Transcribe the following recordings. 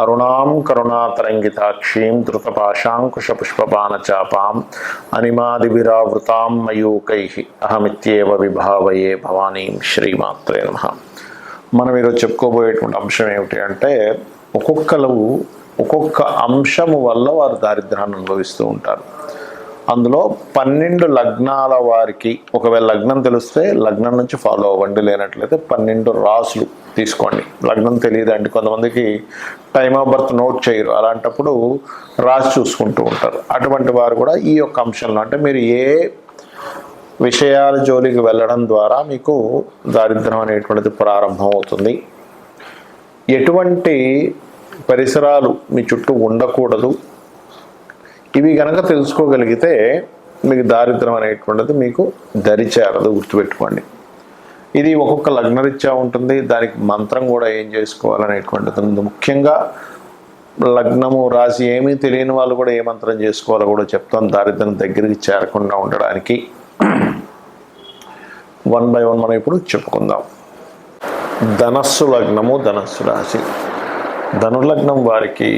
అరుణాం కరుణాతరంగితాక్షీం ధృతపాశాంకుశపుష్పపానచాపాం అనిమాదివిరావృతాం మయూకై అహమిత్యేవ విభావయే భవానీం శ్రీమాత్రే నమ మనం ఈరోజు చెప్పుకోబోయేటువంటి అంశం ఏమిటి అంటే ఒక్కొక్కరు ఒక్కొక్క అంశము వల్ల వారు దారిద్ర్యాన్ని అనుభవిస్తూ ఉంటారు. అందులో పన్నెండు లగ్నాల వారికి ఒకవేళ లగ్నం తెలిస్తే లగ్నం నుంచి ఫాలో అవ్వండి లేనట్లయితే పన్నెండు రాసులు తీసుకోండి. లగ్నం తెలియదండి. కొంతమందికి టైమ్ ఆఫ్ బర్త్ నోట్ చేయరు. అలాంటప్పుడు రాసి చూసుకుంటూ ఉంటారు. అటువంటి వారు కూడా ఈ యొక్క అంశంలో అంటే మీరు ఏ విషయాల జోలికి వెళ్ళడం ద్వారా మీకు దారిద్ర్యం అనేటువంటిది ప్రారంభం అవుతుంది. ఎటువంటి పరిసరాలు మీ చుట్టూ ఉండకూడదు. ఇవి కనుక తెలుసుకోగలిగితే మీకు దారిద్రం అనేటువంటిది మీకు దరిచేరదు. గుర్తుపెట్టుకోండి. ఇది ఒక్కొక్క లగ్నరీత్యా ఉంటుంది. దానికి మంత్రం కూడా ఏం చేసుకోవాలనేటువంటిది ఉంది. ముఖ్యంగా లగ్నము రాసి ఏమీ తెలియని వాళ్ళు కూడా ఏ మంత్రం చేసుకోవాలో కూడా చెప్తాం. దారిద్రం దగ్గరికి చేరకుండా ఉండడానికి. వన్ బై వన్ మనం ఇప్పుడు చెప్పుకుందాం. ధనస్సు లగ్నము ధనస్సు రాశి. ధనులగ్నం వారికి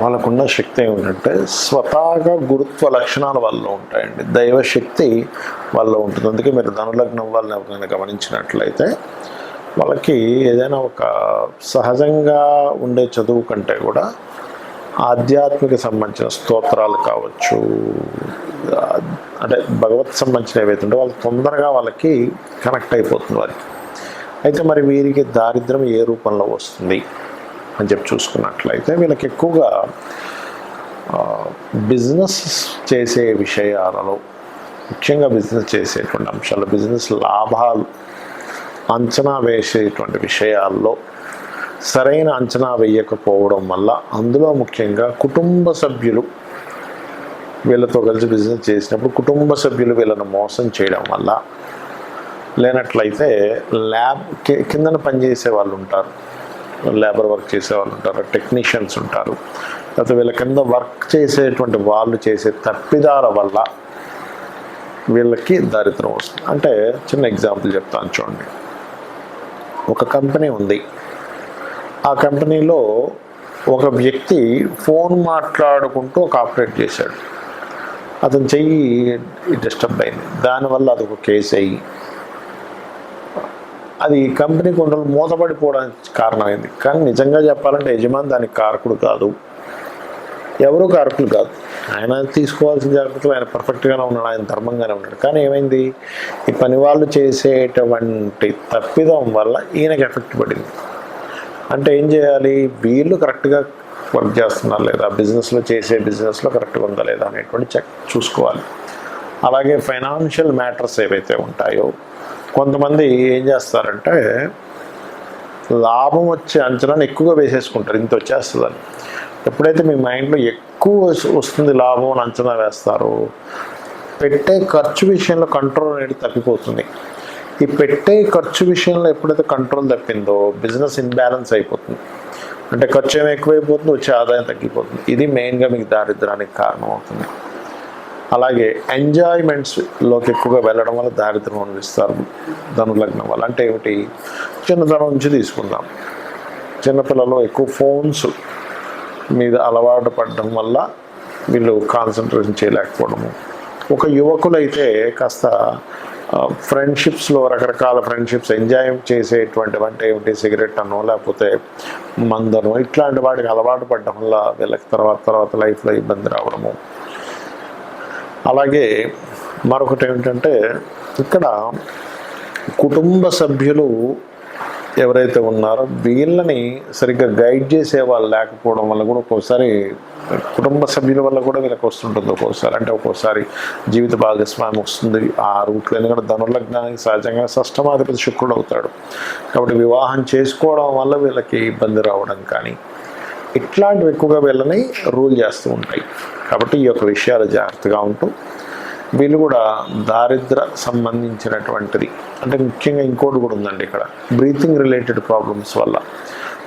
వాళ్ళకున్న శక్తి ఏమిటంటే స్వతహాగా గురుత్వ లక్షణాల వల్ల ఉంటాయండి. దైవశక్తి వల్ల ఉంటుంది. అందుకే మీరు ధనులగ్నం వాళ్ళని ఎవరైనా గమనించినట్లయితే వాళ్ళకి ఏదైనా ఒక సహజంగా ఉండే చదువు కంటే కూడా ఆధ్యాత్మిక సంబంధించిన స్తోత్రాలు కావచ్చు అంటే భగవత్ సంబంధించిన ఏవైతే ఉంటే వాళ్ళు తొందరగా వాళ్ళకి కనెక్ట్ అయిపోతుంది వారికి. అయితే మరి వీరికి దారిద్రం ఏ రూపంలో వస్తుంది? అని చెప్పి చూసుకున్నట్లయితే వీళ్ళకి ఎక్కువగా బిజినెస్ చేసే విషయాలలో ముఖ్యంగా బిజినెస్ చేసేటువంటి అంశాలు బిజినెస్ లాభాలు అంచనా వేసేటువంటి విషయాల్లో సరైన అంచనా వేయకపోవడం వల్ల అందులో ముఖ్యంగా కుటుంబ సభ్యులు వీళ్ళతో కలిసి బిజినెస్ చేసినప్పుడు కుటుంబ సభ్యులు వీళ్ళను మోసం చేయడం వల్ల లేనట్లయితే ల్యాబ్ కిందన పనిచేసే వాళ్ళు ఉంటారు. లేబర్ వర్క్ చేసే వాళ్ళు ఉంటారు. టెక్నీషియన్స్ ఉంటారు లేకపోతే వీళ్ళ కింద వర్క్ చేసేటువంటి వాళ్ళు చేసే తప్పిదాల వల్ల వీళ్ళకి దారిద్రం వస్తుంది. అంటే చిన్న ఎగ్జాంపుల్ చెప్తాను చూడండి. ఒక కంపెనీ ఉంది. ఆ కంపెనీలో ఒక వ్యక్తి ఫోన్ మాట్లాడుకుంటూ ఒక ఆపరేట్ చేశాడు. అతను చెయ్యి డిస్టర్బ్ అయింది. దానివల్ల అది ఒక కేసు అయ్యి అది కంపెనీ కొండలు మూతపడిపోవడానికి కారణమైంది. కానీ నిజంగా చెప్పాలంటే యజమాని దానికి కారకుడు కాదు. ఎవరు కారకులు కాదు. ఆయన తీసుకోవాల్సిన జాగ్రత్తలు ఆయన పర్ఫెక్ట్గానే ఉన్నాడు ఆయన ధర్మంగానే ఉన్నాడు. కానీ ఏమైంది? ఈ పని వాళ్ళు చేసేటువంటి తప్పిదం వల్ల ఈయనకి ఎఫెక్ట్ పడింది. అంటే ఏం చేయాలి? వీళ్ళు కరెక్ట్గా వర్క్ చేస్తున్నారు లేదా? బిజినెస్లో చేసే బిజినెస్లో కరెక్ట్గా ఉందా లేదా అనేటువంటి చెక్ చూసుకోవాలి. అలాగే ఫైనాన్షియల్ మ్యాటర్స్ ఏవైతే ఉంటాయో కొంతమంది ఏం చేస్తారంటే లాభం వచ్చే అంచనాను ఎక్కువగా వేసేసుకుంటారు. ఇంత వచ్చేస్తుందని. ఎప్పుడైతే మీ మైండ్లో ఎక్కువ వస్తుంది లాభం అని అంచనా వేస్తారో పెట్టే ఖర్చు విషయంలో కంట్రోల్ అనేది తప్పిపోతుంది ఈ పెట్టే ఖర్చు విషయంలో ఎప్పుడైతే కంట్రోల్ తప్పిందో బిజినెస్ ఇన్బ్యాలెన్స్ అయిపోతుంది. అంటే ఖర్చు ఏమి ఎక్కువైపోతుంది వచ్చే ఆదాయం తగ్గిపోతుంది. ఇది మెయిన్గా మీకు దారిద్రానికి కారణం అవుతుంది అలాగే ఎంజాయ్మెంట్స్లోకి ఎక్కువగా వెళ్ళడం వల్ల దారిద్రం అనిపిస్తారు ధనులగ్నం వల్ల. అంటే ఏమిటి? చిన్నతనం నుంచి తీసుకుందాం. చిన్నపిల్లలు ఎక్కువ ఫోన్స్ మీద అలవాటు పడడం వల్ల వీళ్ళు కాన్సన్ట్రేషన్ చేయలేకపోవడము. ఒక యువకులైతే కాస్త ఫ్రెండ్షిప్స్లో రకరకాల ఫ్రెండ్షిప్స్ ఎంజాయ్ చేసేటువంటి అంటే ఏమిటి? సిగరెట్ అనో లేకపోతే మందనో ఇట్లాంటి వాటికి అలవాటు పడడం వల్ల వీళ్ళకి తర్వాత తర్వాత లైఫ్లో ఇబ్బంది రావడము. అలాగే మరొకటి ఏమిటంటే ఇక్కడ కుటుంబ సభ్యులు ఎవరైతే ఉన్నారో వీళ్ళని సరిగ్గా గైడ్ చేసే వాళ్ళు లేకపోవడం వల్ల కూడా ఒక్కోసారి కుటుంబ సభ్యుల వల్ల కూడా వీళ్ళకి వస్తుంటుంది ఒక్కోసారి. అంటే ఒక్కోసారి జీవిత భాగస్వామి వస్తుంది. ఆ రూట్లో ఎందుకంటే ధనుర్లగ్నానికి సహజంగా షష్టమాధిపతి శుక్రుడు అవుతాడు. కాబట్టి వివాహం చేసుకోవడం వల్ల వీళ్ళకి ఇబ్బంది రావడం కానీ ఇట్లాంటివి ఎక్కువగా వీళ్ళని రూల్ చేస్తూ ఉంటాయి. కాబట్టి ఈ యొక్క విషయాలు జాగ్రత్తగా ఉంటూ వీళ్ళు కూడా దారిద్ర సంబంధించినటువంటిది. అంటే ముఖ్యంగా ఇంకోటి కూడా ఉందండి ఇక్కడ. బ్రీతింగ్ రిలేటెడ్ ప్రాబ్లమ్స్ వల్ల.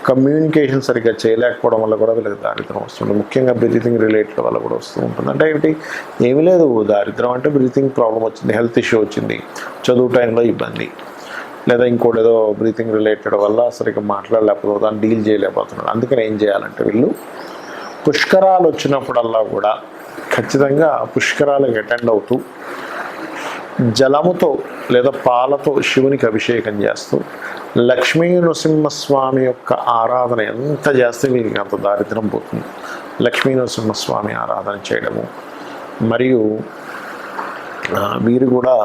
కమ్యూనికేషన్ సరిగ్గా చేయలేకపోవడం వల్ల కూడా వీళ్ళకి దారిద్రం వస్తుంది. ముఖ్యంగా బ్రీతింగ్ రిలేటెడ్ వల్ల కూడా వస్తూ ఉంటుంది. అంటే ఏమిటి? ఏమీ లేదు. దారిద్రం అంటే బ్రీతింగ్ ప్రాబ్లం వచ్చింది. హెల్త్ ఇష్యూ వచ్చింది. చదువు టైంలో ఇబ్బంది. లేదా ఇంకోటేదో బ్రీతింగ్ రిలేటెడ్ వల్ల సరిగ్గా మాట్లాడలేకపోతే దాన్ని డీల్ చేయలేకపోతున్నాడు. అందుకని ఏం చేయాలంటే వీళ్ళు పుష్కరాలు వచ్చినప్పుడల్లా కూడా ఖచ్చితంగా పుష్కరాలకు అటెండ్ అవుతూ జలముతో లేదా పాలతో శివునికి అభిషేకం చేస్తూ లక్ష్మీ నృసింహస్వామి యొక్క ఆరాధన ఎంత చేస్తే మీకు అంత దారిద్రం పోతుంది. లక్ష్మీ నృసింహస్వామి ఆరాధన చేయడము. మరియు వీరు కూడా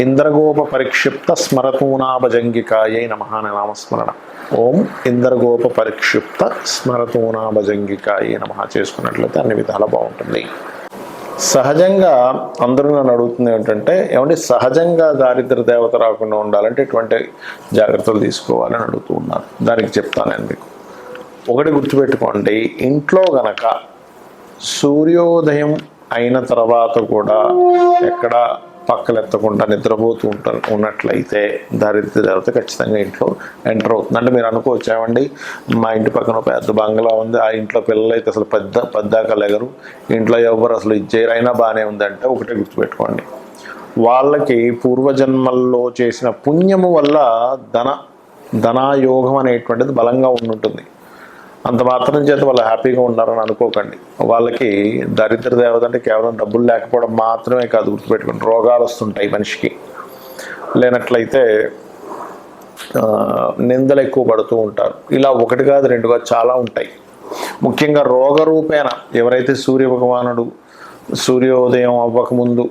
ఇంద్రగోప పరిక్షిప్త స్మరతూనాభజంగికాయై నమ అనే నామస్మరణ. ఓం ఇంద్రగోప పరిక్షిప్త స్మరతూనాభజంగికాయై నమ చేసుకున్నట్లయితే అన్ని విధాలు బాగుంటుంది. సహజంగా అందరూ నన్ను అడుగుతుంది ఏంటంటే ఏమంటే సహజంగా దారిద్ర దేవత రాకుండా ఉండాలంటే ఎటువంటి జాగ్రత్తలు తీసుకోవాలని అడుగుతూ ఉన్నారు. దానికి చెప్తాను నేను మీకు. ఒకటి గుర్తుపెట్టుకోండి ఇంట్లో గనక సూర్యోదయం అయిన తర్వాత కూడా ఎక్కడ పక్కలెత్తకుండా నిద్రపోతూ ఉంటారు ఉన్నట్లయితే దారిద్ర దేవత ఖచ్చితంగా ఇంట్లో ఎంటర్ అవుతుంది. అంటే మీరు అనుకోవచ్చు ఏమండి మా ఇంటి పక్కన ఒక పెద్ద బంగ్లా ఉంది. ఆ ఇంట్లో పిల్లలు అయితే అసలు పెద్ద పెద్దాక లెగరు ఇంట్లో ఎవరు అసలు ఇచ్చేరైనా బాగానే ఉందంటే ఒకటే గుర్తుపెట్టుకోండి. వాళ్ళకి పూర్వజన్మల్లో చేసిన పుణ్యము వల్ల ధన ధనాయోగం అనేటువంటిది బలంగా ఉండుంటుంది. అంత మాత్రం చేత వాళ్ళు హ్యాపీగా ఉన్నారని అనుకోకండి. వాళ్ళకి దరిద్ర దేవత అంటే కేవలం డబ్బులు లేకపోవడం మాత్రమే కాదు గుర్తుపెట్టుకుని రోగాలు వస్తుంటాయి మనిషికి. లేనట్లయితే నిందలు ఎక్కువ పడుతూ ఉంటారు. ఇలా ఒకటి కాదు రెండుగా చాలా ఉంటాయి. ముఖ్యంగా రోగరూపేణ. ఎవరైతే సూర్య భగవానుడు సూర్యోదయం అవ్వకముందు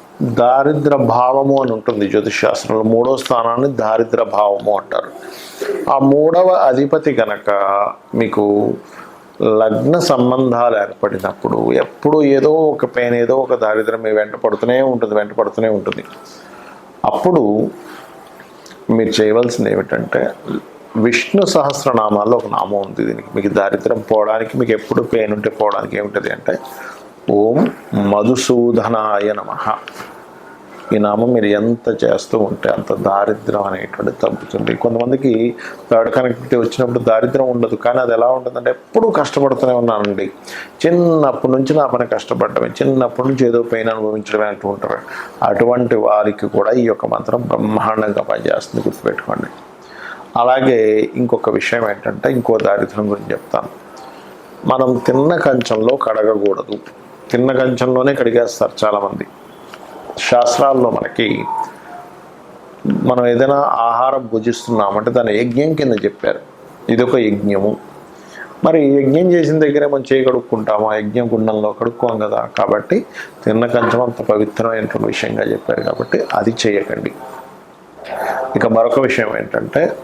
దారిద్ర భావము అని ఉంటుంది జ్యోతిష్ శాస్త్రంలో. మూడవ స్థానాన్ని దారిద్ర భావము అంటారు. ఆ మూడవ అధిపతి కనుక మీకు లగ్న సంబంధాలు ఏర్పడినప్పుడు ఎప్పుడు ఏదో ఒక పెయిన్ ఏదో ఒక దారిద్రం మీ వెంట పడుతూనే ఉంటుంది వెంట పడుతూనే ఉంటుంది. అప్పుడు మీరు చేయవలసింది ఏమిటంటే విష్ణు సహస్రనామాల్లో ఒక నామం ఉంది దీనికి. మీకు దారిద్రం పోవడానికి మీకు ఎప్పుడు పెయిన్ ఉంటే పోవడానికి ఏమిటది అంటే ఓం మధుసూదనాయ నమ. ఈ నామం మీరు ఎంత చేస్తూ ఉంటే అంత దారిద్రం అనేటువంటి తగ్గుతుంది కొంతమందికి థర్డ్ కనెక్టివిటీ వచ్చినప్పుడు దారిద్రం ఉండదు. కానీ అది ఎలా ఉంటుందంటే ఎప్పుడూ కష్టపడుతూనే ఉన్నానండి. చిన్నప్పటి నుంచి నా పని కష్టపడటమే చిన్నప్పటి నుంచి ఏదో పెయిన్ అనుభవించడమే అంటూ ఉంటారు అటువంటి వారికి కూడా ఈ యొక్క మంత్రం బ్రహ్మాండంగా పనిచేస్తుంది గుర్తుపెట్టుకోండి. అలాగే ఇంకొక విషయం ఏంటంటే ఇంకో దారిద్ర్యం గురించి చెప్తాను. మనం తిన్న కంచంలో కడగకూడదు. తిన్న కంచంలోనే కడిగేస్తారు చాలామంది. శాస్త్రాల్లో మనకి మనం ఏదైనా ఆహారం భుజిస్తున్నామంటే దాని యజ్ఞం కింద చెప్పారు. ఇదొక యజ్ఞము. మరి యజ్ఞం చేసిన దగ్గరే మనం చేయి కడుక్కుంటాము? ఆ యజ్ఞం గుండంలో కడుక్కోం కదా. కాబట్టి తిన్న కంచం అంత పవిత్రమైనటువంటి విషయంగా చెప్పారు కాబట్టి అది చేయకండి. ఇక మరొక విషయం ఏంటంటే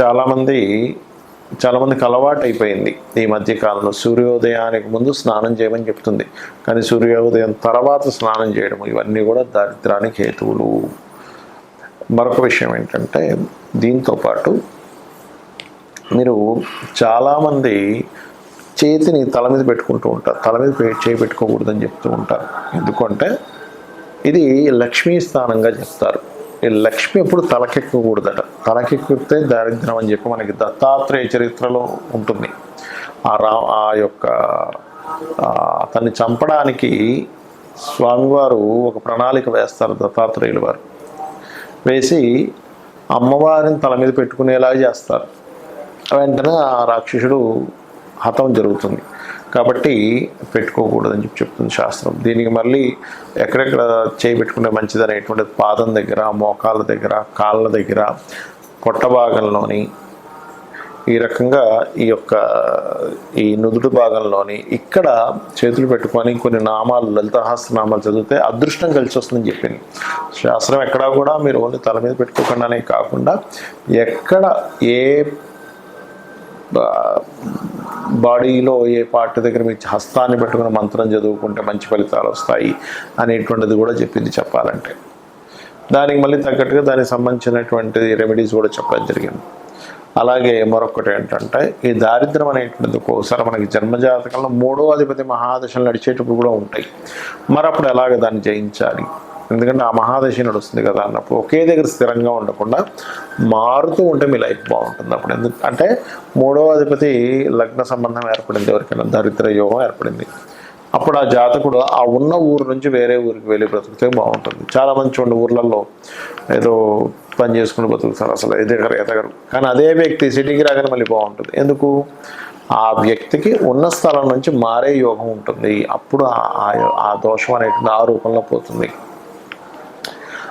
చాలామంది చాలామందికి అలవాటు అయిపోయింది. ఈ మధ్య కాలంలో సూర్యోదయానికి ముందు స్నానం చేయమని చెప్తుంది. కానీ సూర్యోదయం తర్వాత స్నానం చేయడం ఇవన్నీ కూడా దారిద్రానికి హేతువులు. మరొక విషయం ఏంటంటే దీంతో పాటు మీరు చాలామంది చేతిని తల మీద పెట్టుకుంటూ ఉంటారు. తల మీద పె- చేయి పెట్టుకోకూడదని చెప్తూ ఉంటారు. ఎందుకంటే ఇది లక్ష్మీ స్థానంగా చెప్తారు. లక్ష్మి ఎప్పుడు తలకెక్కకూడదట. తలకెక్కితే దారిద్రం అని చెప్పి మనకి దత్తాత్రేయ చరిత్రలో ఉంటుంది. ఆ రా ఆ యొక్క తన్ని చంపడానికి స్వామివారు ఒక ప్రణాళిక వేస్తారు దత్తాత్రేయులు వారు. వేసి అమ్మవారిని తల మీద పెట్టుకునేలా చేస్తారు. వెంటనే ఆ రాక్షసుడు హతం జరుగుతుంది. కాబట్టి పెట్టుకోకూడదని చెప్పి చెప్తుంది శాస్త్రం. దీనికి మళ్ళీ ఎక్కడెక్కడ చేయిపెట్టుకుంటే మంచిది అనేటువంటి పాదం దగ్గర మోకాళ్ళ దగ్గర కాళ్ళ దగ్గర పొట్ట భాగంలోని ఈ రకంగా ఈ యొక్క ఈ నుదుటి భాగంలోని ఇక్కడ చేతులు పెట్టుకొని కొన్ని నామాలు లలితహాస్య నామాలు చదివితే అదృష్టం కలిసి వస్తుందని చెప్పింది. శాస్త్రం ఎక్కడా కూడా మీరు ఓన్లీ తల మీద పెట్టుకోకుండానే కాకుండా ఎక్కడ ఏ బాడీలో ఏ పార్ట్ దగ్గర మీ హస్తాన్ని పెట్టుకుని మంత్రం చదువుకుంటే మంచి ఫలితాలు వస్తాయి అనేటువంటిది కూడా చెప్పింది చెప్పాలంటే. దానికి మళ్ళీ తగ్గట్టుగా దానికి సంబంధించినటువంటి రెమెడీస్ కూడా చెప్పడం జరిగింది. అలాగే మరొకటి ఏంటంటే ఈ దారిద్రం అనేటువంటిది ఒక్కోసారి మనకి జన్మజాతకంలో మూడో అధిపతి మహాదశలు నడిచేటప్పుడు కూడా ఉంటాయి. మరప్పుడు ఎలాగ దాన్ని జయించాలి? ఎందుకంటే ఆ మహాదశ నడుస్తుంది కదా అన్నప్పుడు ఒకే దగ్గర స్థిరంగా ఉండకుండా మారుతూ ఉంటే మీ లైఫ్ బాగుంటుంది అప్పుడు. ఎందుకు అంటే మూడో అధిపతి లగ్న సంబంధం ఏర్పడింది ఎవరికైనా దరిద్ర యోగం ఏర్పడింది. అప్పుడు ఆ జాతకుడు ఆ ఉన్న ఊరు నుంచి వేరే ఊరికి వెళ్ళి బ్రతికితే బాగుంటుంది. చాలా మంచి చూడండి ఊర్లలో ఏదో పని చేసుకుని బతుకుతారు అసలు ఎదగరు ఎదగరు. కానీ అదే వ్యక్తి సిటీకి రాగానే మళ్ళీ బాగుంటుంది. ఎందుకు? ఆ వ్యక్తికి ఉన్న స్థలం నుంచి మారే యోగం ఉంటుంది. అప్పుడు ఆ- ఆ దోషం అనేటువంటి ఆ రూపంలో పోతుంది.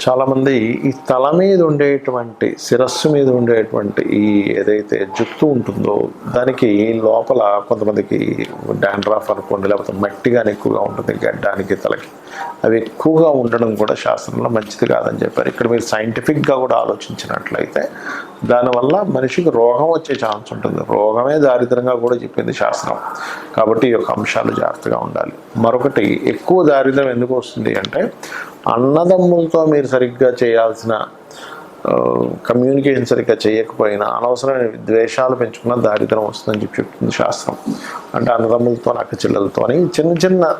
చాలామంది ఈ తల మీద ఉండేటువంటి శిరస్సు మీద ఉండేటువంటి ఈ ఏదైతే జుత్తు ఉంటుందో దానికి లోపల కొంతమందికి డాండ్రాఫ్ అనుకోండి లేకపోతే మట్టి కానీ ఎక్కువగా ఉంటుంది గడ్డానికి తలకి. అవి ఎక్కువగా ఉండడం కూడా శాస్త్రంలో మంచిది కాదని చెప్పారు. ఇక్కడ మీరు సైంటిఫిక్గా కూడా ఆలోచించినట్లయితే దానివల్ల మనిషికి రోగం వచ్చే ఛాన్స్ ఉంటుంది. రోగమే దారిద్రంగా కూడా చెప్పింది శాస్త్రం. కాబట్టి ఈ యొక్క అంశాలు జాగ్రత్తగా ఉండాలి. మరొకటి ఎక్కువ దారిద్రం ఎందుకు వస్తుంది అంటే అన్నదమ్ములతో మీరు సరిగ్గా చేయాల్సిన కమ్యూనికేషన్ సరిగ్గా చేయకపోయినా అనవసరమైన ద్వేషాలు పెంచుకున్న దారిద్రం వస్తుందని చెప్పి చెప్తుంది శాస్త్రం. అంటే అన్నదమ్ములతో అక్క చెల్లెలతోని చిన్న చిన్న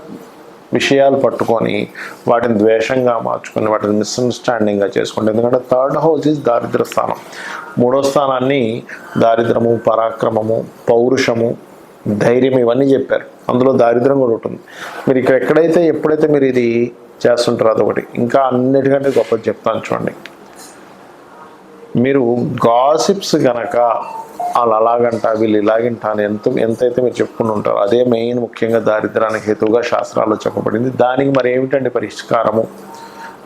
విషయాలు పట్టుకొని వాటిని ద్వేషంగా మార్చుకొని వాటిని మిస్అండర్స్టాండింగ్గా చేసుకుంటే ఎందుకంటే థర్డ్ హౌస్ ఈజ్ దారిద్ర స్థానం. మూడో స్థానాన్ని దారిద్రము పరాక్రమము పౌరుషము ధైర్యం ఇవన్నీ చెప్పారు. అందులో దారిద్రం కూడా ఉంటుంది. మీరు ఇక్కడ ఎక్కడైతే ఎప్పుడైతే మీరు ఇది చేస్తుంటారో అదొకటి. ఇంకా అన్నిటికంటే గొప్పది చెప్తాను చూడండి. మీరు గాసిప్స్ గనక వాళ్ళు అలాగంట వీళ్ళు ఇలాగంట అని ఎంత ఎంతైతే మీరు చెప్పుకుని ఉంటారో అదే మెయిన్ ముఖ్యంగా దారిద్రానికి హేతువుగా శాస్త్రాల్లో చెప్పబడింది. దానికి మరి ఏమిటండి పరిష్కారము?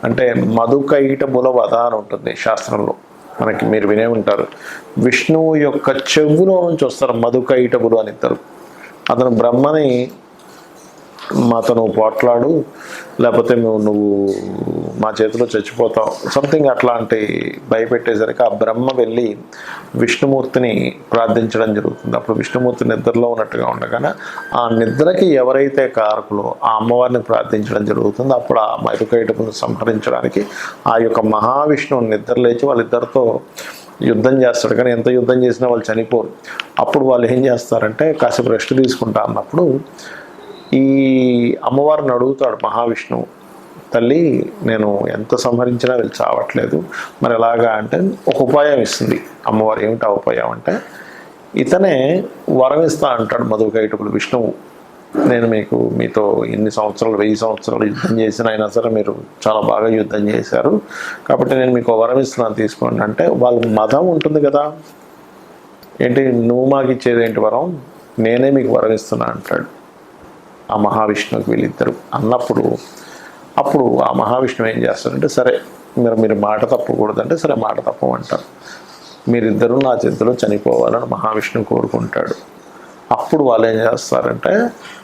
అంటే మధుకైట బులవద అని ఉంటుంది శాస్త్రంలో. మనకి మీరు వినే ఉంటారు. విష్ణువు యొక్క చెవులో నుంచి వస్తారు మధుకైటబులు అని ఇద్దరు. అతను బ్రహ్మని మాతో నువ్వు పోట్లాడు లేకపోతే మేము నువ్వు మా చేతిలో చచ్చిపోతావు. సంథింగ్ అట్లాంటి భయపెట్టేసరికి ఆ బ్రహ్మ వెళ్ళి విష్ణుమూర్తిని ప్రార్థించడం జరుగుతుంది. అప్పుడు విష్ణుమూర్తి నిద్రలో ఉన్నట్టుగా ఉండగానే ఆ నిద్రకి ఎవరైతే కారకులో ఆ అమ్మవారిని ప్రార్థించడం జరుగుతుంది. అప్పుడు ఆ మరుకైటపును సంహరించడానికి ఆ యొక్క మహావిష్ణువు నిద్ర లేచి వాళ్ళిద్దరితో యుద్ధం చేస్తాడు. కానీ ఎంత యుద్ధం చేసినా వాళ్ళు చనిపోరు. అప్పుడు వాళ్ళు ఏం చేస్తారంటే కాసేపు రెస్ట్ తీసుకుంటా అన్నప్పుడు ఈ అమ్మవారిని అడుగుతాడు మహావిష్ణువు తల్లి నేను ఎంత సంహరించినా వీళ్ళు చావట్లేదు. మరి ఎలాగా? అంటే ఒక ఉపాయం ఇస్తుంది. అమ్మవారు ఏమిటా ఆ ఉపాయం అంటే ఇతనే వరం ఇస్తా అంటాడు మధుకైటకులు విష్ణువు. నేను మీకు మీతో ఎన్ని సంవత్సరాలు వెయ్యి సంవత్సరాలు యుద్ధం చేసిన అయినా సరే మీరు చాలా బాగా యుద్ధం చేశారు. కాబట్టి నేను మీకు వరం ఇస్తున్నాను తీసుకోండి అంటే వాళ్ళ మతం ఉంటుంది కదా. ఏంటి? నువ్వు మాకు ఇచ్చేది ఏంటి వరం? నేనే మీకు వరం ఇస్తున్నా అంటాడు. ఆ మహావిష్ణువుకి వీళ్ళిద్దరు అన్నప్పుడు అప్పుడు ఆ మహావిష్ణువు ఏం చేస్తారంటే సరే మీరు మీరు మాట తప్పకూడదంటే సరే మాట తప్పమంటారు. మీరిద్దరూ నా చేతిలో చనిపోవాలని మహావిష్ణువు కోరుకుంటాడు. అప్పుడు వాళ్ళు ఏం చేస్తారంటే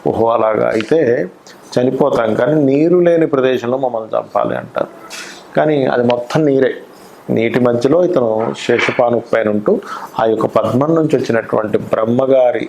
ఓహో అలాగా అయితే చనిపోతాం కానీ నీరు లేని ప్రదేశంలో మమ్మల్ని చంపాలి అంటారు. కానీ అది మొత్తం నీరే. నీటి మధ్యలో ఇతను శేషపాను పైన ఉంటూ ఆ యొక్క పద్మం నుంచి వచ్చినటువంటి బ్రహ్మగారి